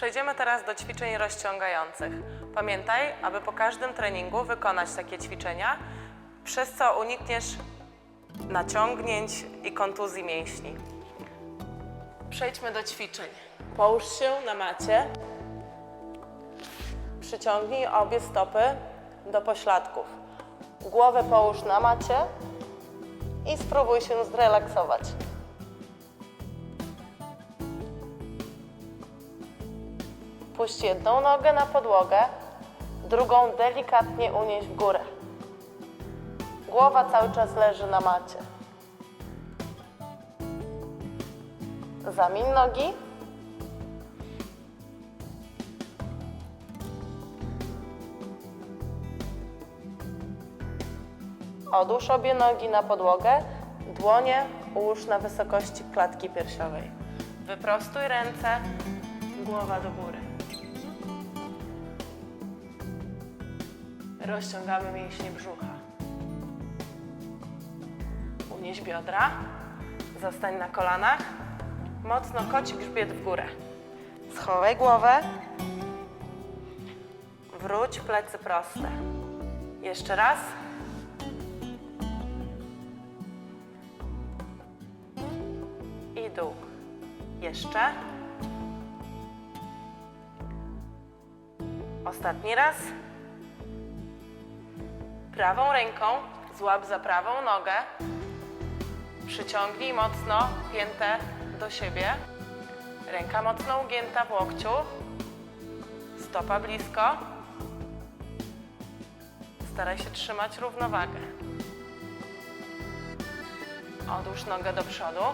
Przejdziemy teraz do ćwiczeń rozciągających. Pamiętaj, aby po każdym treningu wykonać takie ćwiczenia, przez co unikniesz naciągnięć i kontuzji mięśni. Przejdźmy do ćwiczeń. Połóż się na macie. Przyciągnij obie stopy do pośladków. Głowę połóż na macie i spróbuj się zrelaksować. Puść jedną nogę na podłogę, drugą delikatnie unieś w górę. Głowa cały czas leży na macie. Zamień nogi. Odłóż obie nogi na podłogę, dłonie ułóż na wysokości klatki piersiowej. Wyprostuj ręce, głowa do góry. Rozciągamy mięśnie brzucha. Unieś biodra, zostań na kolanach, mocno koci grzbiet w górę. Schowaj głowę, wróć plecy proste. Jeszcze raz. I dół. Jeszcze. Ostatni raz. Prawą ręką złap za prawą nogę. Przyciągnij mocno piętę do siebie. Ręka mocno ugięta w łokciu. Stopa blisko. Staraj się trzymać równowagę. Odłóż nogę do przodu.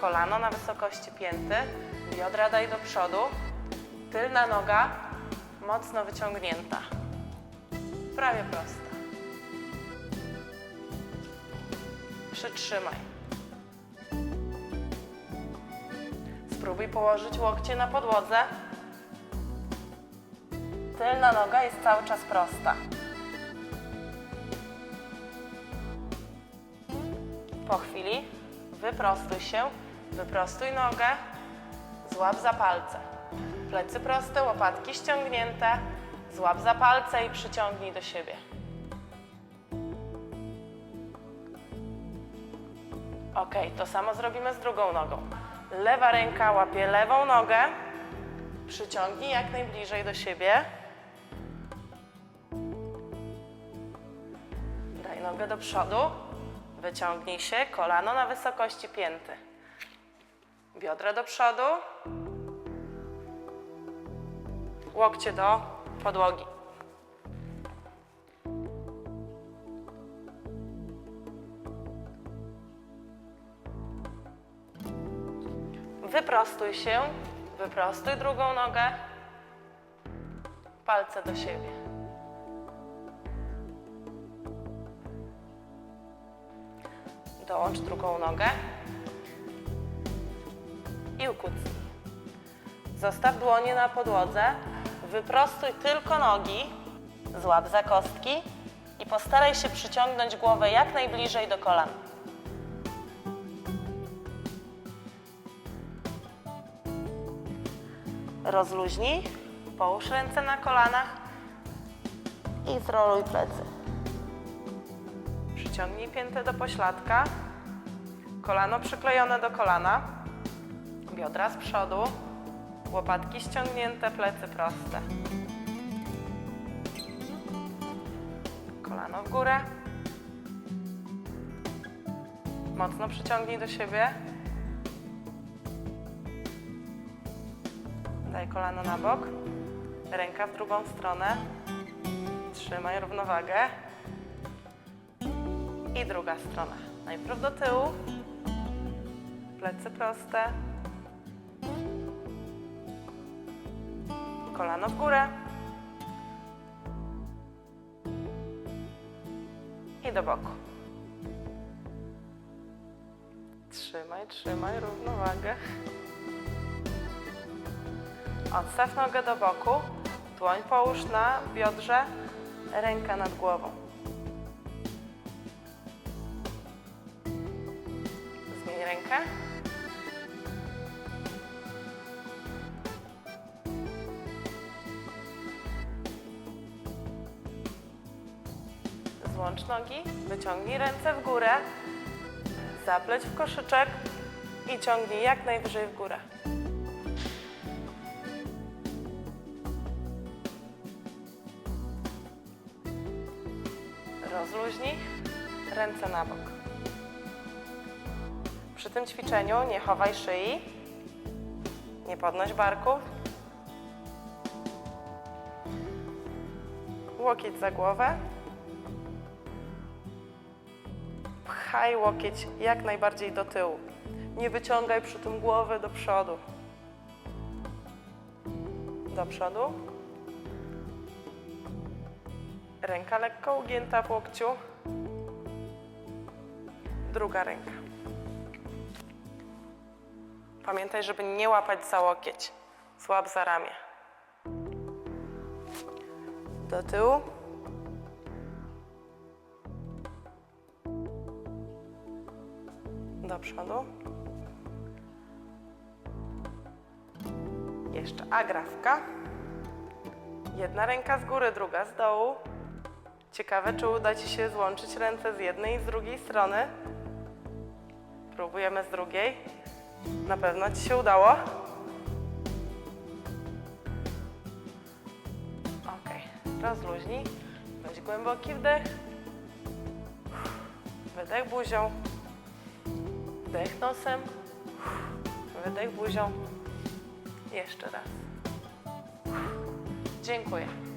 Kolano na wysokości pięty. Biodra daj do przodu. Tylna noga mocno wyciągnięta. Prawie prosta. Przytrzymaj. Spróbuj położyć łokcie na podłodze. Tylna noga jest cały czas prosta. Po chwili wyprostuj się, wyprostuj nogę, złap za palce. Plecy proste, łopatki ściągnięte, złap za palce i przyciągnij do siebie. Ok, to samo zrobimy z drugą nogą. Lewa ręka łapie lewą nogę, przyciągnij jak najbliżej do siebie. Daj nogę do przodu, wyciągnij się, kolano na wysokości pięty. Biodra do przodu, łokcie do podłogi. Wyprostuj się, wyprostuj drugą nogę, palce do siebie. Dołącz drugą nogę i ukucnij. Zostaw dłonie na podłodze, wyprostuj tylko nogi, złap za kostki i postaraj się przyciągnąć głowę jak najbliżej do kolan. Rozluźnij, połóż ręce na kolanach i zroluj plecy. Przyciągnij piętę do pośladka, kolano przyklejone do kolana, biodra z przodu, łopatki ściągnięte, plecy proste. Kolano w górę. Mocno przyciągnij do siebie. Kolano na bok, ręka w drugą stronę. Trzymaj równowagę. I druga strona. Najpierw do tyłu, plecy proste, kolano w górę i do boku. Trzymaj, trzymaj równowagę. Odstaw nogę do boku, dłoń połóż na biodrze, ręka nad głową. Zmień rękę. Złącz nogi, wyciągnij ręce w górę, zapleć w koszyczek i ciągnij jak najwyżej w górę. Rozluźnij ręce na bok. Przy tym ćwiczeniu nie chowaj szyi, nie podnoś barków. Łokieć za głowę. Pchaj łokieć jak najbardziej do tyłu. Nie wyciągaj przy tym głowy do przodu. Do przodu. Ręka lekko ugięta w łokciu. Druga ręka. Pamiętaj, żeby nie łapać za łokieć. Złap za ramię. Do tyłu. Do przodu. Jeszcze agrafka. Jedna ręka z góry, druga z dołu. Ciekawe, czy uda Ci się złączyć ręce z jednej i z drugiej strony. Próbujemy z drugiej. Na pewno Ci się udało. Ok, rozluźnij. Weź głęboki wdech. Wydech buzią. Wdech nosem. Wydech buzią. Jeszcze raz. Dziękuję.